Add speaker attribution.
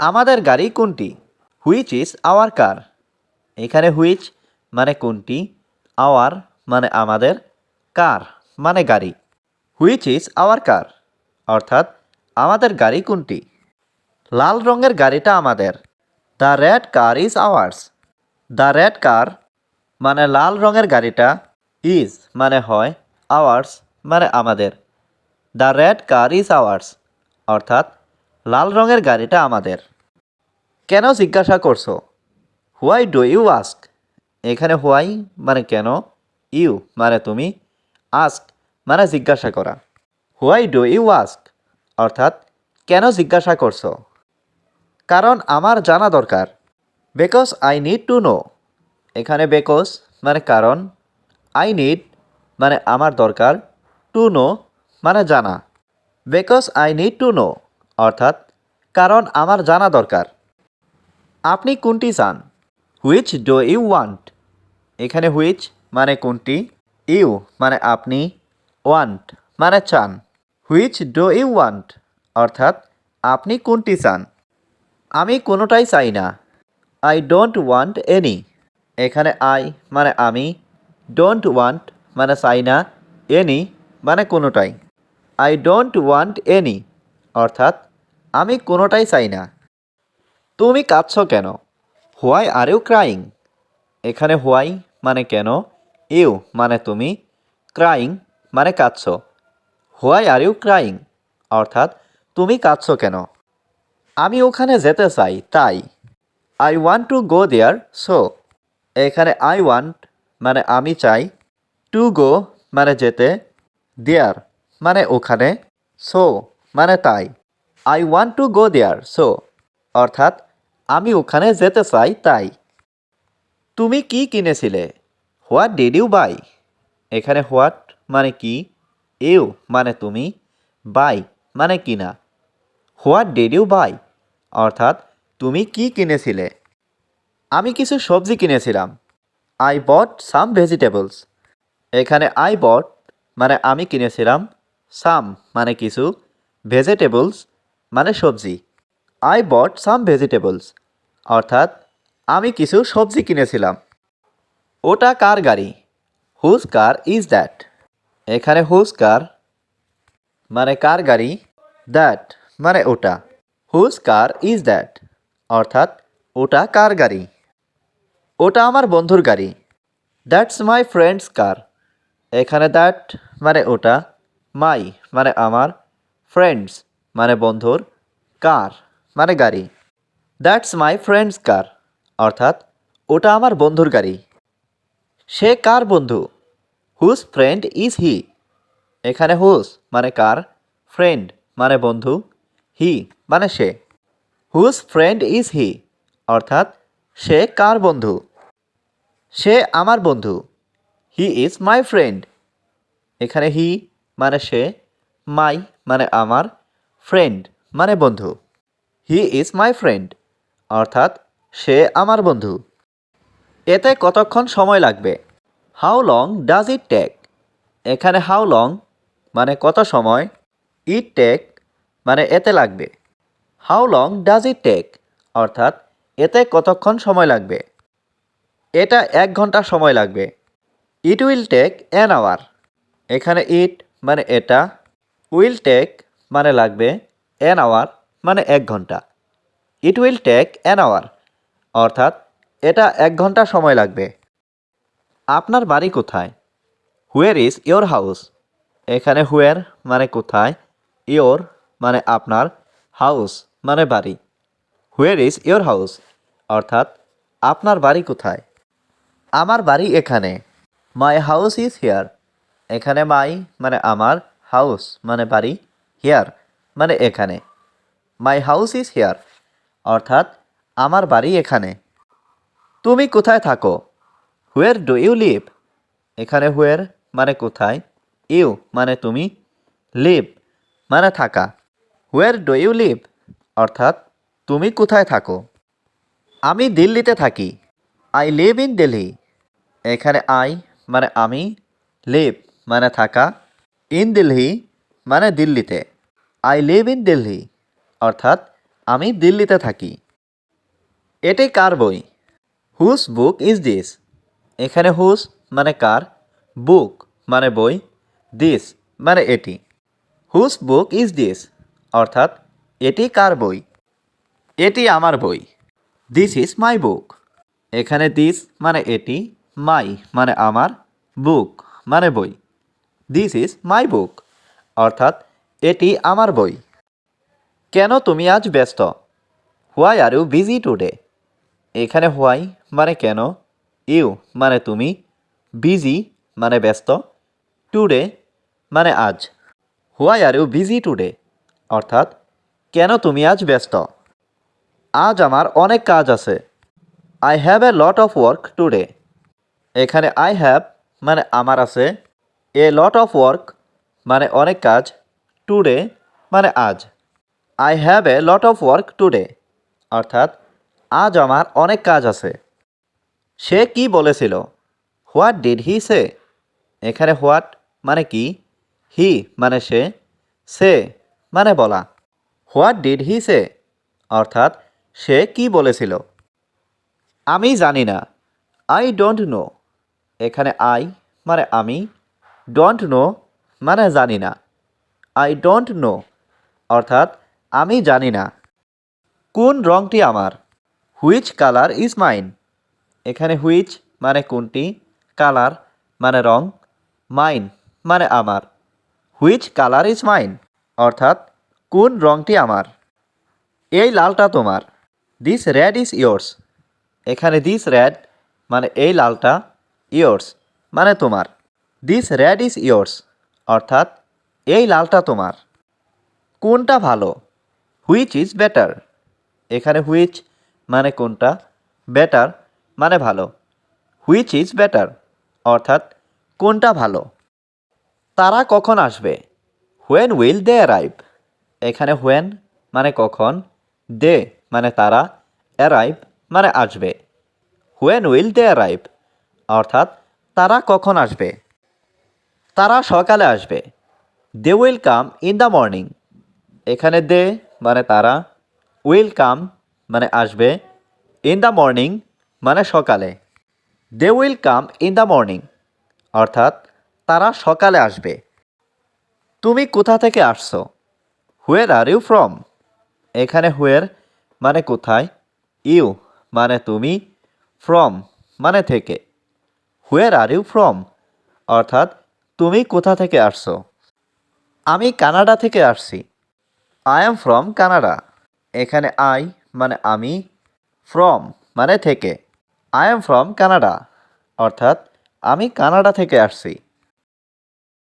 Speaker 1: আমাদের গাড়ি কোনটি? হুইচ ইজ আওয়ার কার এখানে হুইচ মানে কোনটি? আওয়ার মানে আমাদের কার মানে গাড়ি। হুইচ ইজ আওয়ার কার অর্থাৎ আমাদের গাড়ি কোনটি? লাল রঙের গাড়িটা আমাদের। The red car is ours the red car মানে লাল রঙের গাড়িটা ইজ মানে হয় আওয়ার্স মানে আমাদের। The red car is ours অর্থাৎ লাল রঙের গাড়িটা আমাদের। কেন জিজ্ঞাসা করছ? হোয়াই ডু ইউ আস্ক এখানে হোয়াই মানে কেন? ইউ মানে তুমি? আস্ক মানে জিজ্ঞাসা করা। হোয়াই ডু ইউ আস্ক অর্থাৎ, কেন জিজ্ঞাসা করছ? কারণ আমার জানা দরকার। Because I need to know এখানে বেকজ মানে কারণ। আই নিড মানে আমার দরকার। টু নো মানে জানা। Because I need to know অর্থাৎ, কারণ আমার জানা দরকার। আপনি কোনটি চান? হুইচ ডো ইউ ওয়ান্ট এখানে হুইচ মানে কোনটি? ইউ মানে আপনি। ওয়ান্ট মানে চান। হুইচ ডো ইউ ওয়ান্ট অর্থাৎ, আপনি কোনটি চান? আমি কোনোটাই চাই না। আই ডোন্ট ওয়ান্ট এনি এখানে আই মানে আমি। ডোন্ট ওয়ান্ট মানে চাই না। এনি মানে কোনোটাই। আই ডোন্ট ওয়ান্ট এনি অর্থাৎ আমি কোনোটাই চাই না। তুমি কাঁদছ কেন? Why are you crying? এখানে হোয়াই মানে কেন? ইউ মানে তুমি? ক্রাইং মানে কাঁদছ। Why are you crying? অর্থাৎ তুমি কাঁদছ কেন? আমি ওখানে যেতে চাই, তাই। I want to go there, so. এখানে আই ওয়ান্ট মানে আমি চাই। টু গো মানে যেতে। দেয়ার মানে ওখানে, সো মানে তাই। I want to go there so অর্থাৎ, আমি ওখানে যেতে চাই, তাই। তুমি কি কিনেছিলে? হোয়াট ডিড ইউ বাই এখানে হোয়াট মানে কি? ইউ মানে তুমি। বাই মানে কিনা। হোয়াট ডিড ইউ বাই অর্থাৎ, তুমি কি কিনেছিলে? আমি কিছু সবজি কিনেছিলাম। আই বট সাম ভেজিটেবলস এখানে আই বট মানে আমি কিনেছিলাম সাম মানে কিছু। ভেজিটেবলস মানে সবজি। আই বট সাম ভেজিটেবলস অর্থাৎ, আমি কিছু সবজি কিনেছিলাম। ওটা কার গাড়ি? হুজ কার ইজ দ্যাট এখানে হুজ কার মানে কার গাড়ি? দ্যাট মানে ওটা। হুজ কার ইজ দ্যাট অর্থাৎ, ওটা কার গাড়ি? ওটা আমার বন্ধুর গাড়ি। দ্যাটস মাই ফ্রেন্ডস কার এখানে দ্যাট মানে ওটা। মাই মানে আমার ফ্রেন্ডস মানে বন্ধুর কার মানে গাড়ি। দ্যাটস মাই ফ্রেন্ডস কার অর্থাৎ ওটা আমার বন্ধুর গাড়ি। সে কার বন্ধু? হুজ ফ্রেন্ড ইজ হি এখানে হুজ মানে কার? ফ্রেন্ড মানে বন্ধু। হি মানে সে। হুজ ফ্রেন্ড ইজ হি অর্থাৎ সে কার বন্ধু? সে আমার বন্ধু। হি ইজ মাই ফ্রেন্ড এখানে হি মানে সে। মাই মানে আমার। ফ্রেন্ড মানে বন্ধু। হি ইজ মাই ফ্রেন্ড অর্থাৎ সে আমার বন্ধু। এতে কতক্ষণ সময় লাগবে? How long does it take এখানে হাউ লং মানে কত সময়? ইট টেক মানে এতে লাগবে। How long does it take অর্থাৎ এতে কতক্ষণ সময় লাগবে? এটা এক ঘণ্টা সময় লাগবে। It will take an hour এখানে ইট মানে এটা। উইল টেক মানে লাগবে অ্যান আওয়ার মানে এক ঘণ্টা। It will take an hour অর্থাৎ এটা এক ঘণ্টা সময় লাগবে। আপনার বাড়ি কোথায়? হুয়ের ইজ ইয়োর হাউস এখানে হুয়ের মানে কোথায়? ইয়োর মানে আপনার হাউস মানে বাড়ি। হুয়ের ইজ ইয়োর হাউস অর্থাৎ আপনার বাড়ি কোথায়? আমার বাড়ি এখানে। মাই হাউস ইজ হিয়ার এখানে মাই মানে আমার হাউস মানে বাড়ি। হিয়ার মানে এখানে। মাই হাউস ইজ হেয়ার অর্থাৎ আমার বাড়ি এখানে। তুমি কোথায় থাকো? হুয়ের ডু ইউ লিভ এখানে হুয়ের মানে কোথায়? ইউ মানে তুমি লিভ মানে থাকা। হুয়ের ডু ইউ লিভ অর্থাৎ তুমি কোথায় থাকো? আমি দিল্লিতে থাকি। আই লিভ ইন দিল্লি এখানে আই মানে আমি লিভ মানে থাকা। ইন দিল্লি মানে দিল্লিতে। আই লিভ ইন দিল্লি অর্থাৎ আমি দিল্লিতে থাকি। এটি কার বই? হুস বুক ইজ দিস এখানে হুস মানে কার? বুক মানে বই। দিস মানে এটি। হুস বুক ইজ দিস অর্থাৎ এটি কার বই? এটি আমার বই। দিস ইজ মাই বুক এখানে দিস মানে এটি মাই মানে আমার বুক মানে বই। দিস ইজ মাই বুক অর্থাৎ এটি আমার বই। কেন তুমি আজ ব্যস্ত? Why are you busy today এখানে হোয়াই মানে কেন? ইউ মানে তুমি? বিজি মানে ব্যস্ত? টুডে মানে আজ। Why are you busy today অর্থাৎ, কেন তুমি আজ ব্যস্ত? আজ আমার অনেক কাজ আছে। I have a lot of work today এখানে আই হ্যাভ মানে আমার আছে। এ লট অফ ওয়ার্ক মানে অনেক কাজ। টুডে মানে আজ। I have a lot of work today অর্থাৎ আজ আমার অনেক কাজ আছে। সে কি বলেছিল? হোয়াট ডিড হি সে এখানে হোয়াট মানে কি? হি মানে সে সে মানে বলা। হোয়াট ডিড হি সে অর্থাৎ সে কি বলেছিল? আমি জানি না। আই ডোন্ট নো এখানে আই মানে আমি ডোন্ট নো মানে জানি না। আই ডোন্ট নো অর্থাৎ, আমি জানি না। কোন রঙটি আমার? হুইচ কালার ইজ মাইন এখানে হুইচ মানে কোনটি? কালার মানে রং। মাইন মানে আমার। হুইচ কালার ইজ মাইন অর্থাৎ, কোন রঙটি আমার? এই লালটা তোমার। দিস রেড ইজ ইয়োর্স এখানে দিস রেড মানে এই লালটা ইয়োর্স মানে তোমার। দিস রেড ইজ ইয়োর্স অর্থাৎ এই লালটা তোমার। কোনটা ভালো? হুইচ ইজ বেটার এখানে হুইচ মানে কোনটা? বেটার মানে ভালো। হুইচ ইজ বেটার অর্থাৎ কোনটা ভালো? তারা কখন আসবে? হোয়েন উইল দে অ্যারাইভ এখানে হোয়েন মানে কখন? দে মানে তারা। অ্যারাইভ মানে আসবে। হোয়েন উইল দে অ্যারাইভ অর্থাৎ তারা কখন আসবে? তারা সকালে আসবে। They will come in the morning এখানে দে মানে তারা উইল কাম মানে আসবে ইন দ্য মর্নিং মানে সকালে। They will come in the morning অর্থাৎ তারা সকালে আসবে। তুমি কোথা থেকে আসছো? হুয়ের আর ইউ ফ্রম এখানে হুয়ের মানে কোথায়? ইউ মানে তুমি ফ্রম মানে থেকে। হুয়ের আর ইউ ফ্রম অর্থাৎ তুমি কোথা থেকে আসছো? আমি কানাডা থেকে আসছি। আই এম ফ্রম কানাডা এখানে আই মানে আমি ফ্রম মানে থেকে। আই এম ফ্রম কানাডা অর্থাৎ আমি কানাডা থেকে আসছি।